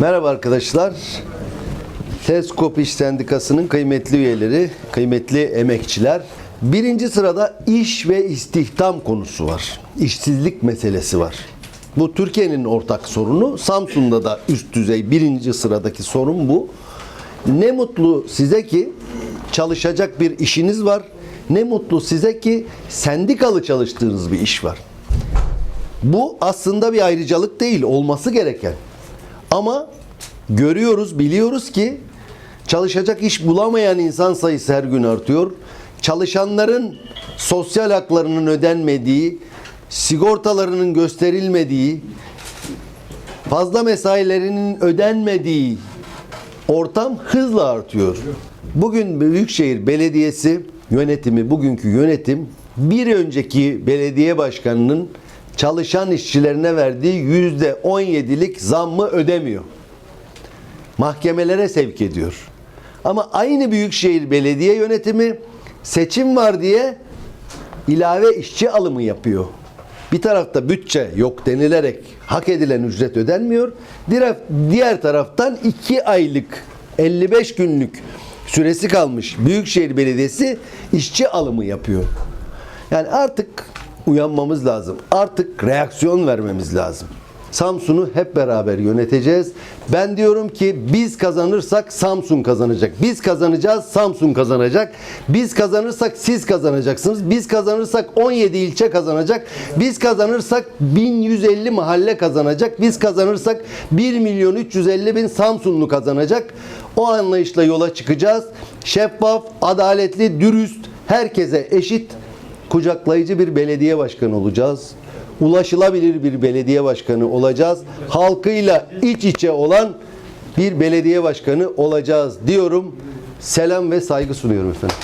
Merhaba arkadaşlar. Teskop İş Sendikası'nın kıymetli üyeleri, kıymetli emekçiler. Birinci sırada iş ve istihdam konusu var. İşsizlik meselesi var. Bu Türkiye'nin ortak sorunu. Samsun'da da üst düzey birinci sıradaki sorun bu. Ne mutlu size ki çalışacak bir işiniz var. Ne mutlu size ki sendikalı çalıştığınız bir iş var. Bu aslında bir ayrıcalık değil, olması gereken. Ama görüyoruz, biliyoruz ki çalışacak iş bulamayan insan sayısı her gün artıyor. Çalışanların sosyal haklarının ödenmediği, sigortalarının gösterilmediği, fazla mesailerinin ödenmediği ortam hızla artıyor. Bugün Büyükşehir Belediyesi yönetimi, bugünkü yönetim bir önceki belediye başkanının çalışan işçilerine verdiği yüzde 17'lik zammı ödemiyor. Mahkemelere sevk ediyor. Ama aynı Büyükşehir Belediye yönetimi seçim var diye ilave işçi alımı yapıyor. Bir tarafta bütçe yok denilerek hak edilen ücret ödenmiyor. Diğer, diğer taraftan 2 aylık 55 günlük süresi kalmış Büyükşehir Belediyesi işçi alımı yapıyor. Yani artık uyanmamız lazım. Artık reaksiyon vermemiz lazım. Samsun'u hep beraber yöneteceğiz. Ben diyorum ki biz kazanırsak Samsun kazanacak. Biz kazanacağız, Samsun kazanacak. Biz kazanırsak siz kazanacaksınız. Biz kazanırsak 17 ilçe kazanacak. Biz kazanırsak 1150 mahalle kazanacak. Biz kazanırsak 1 milyon 350 bin Samsunlu kazanacak. O anlayışla yola çıkacağız. Şeffaf, adaletli, dürüst, herkese eşit kucaklayıcı bir belediye başkanı olacağız. Ulaşılabilir bir belediye başkanı olacağız. Halkıyla iç içe olan bir belediye başkanı olacağız diyorum. Selam ve saygı sunuyorum efendim.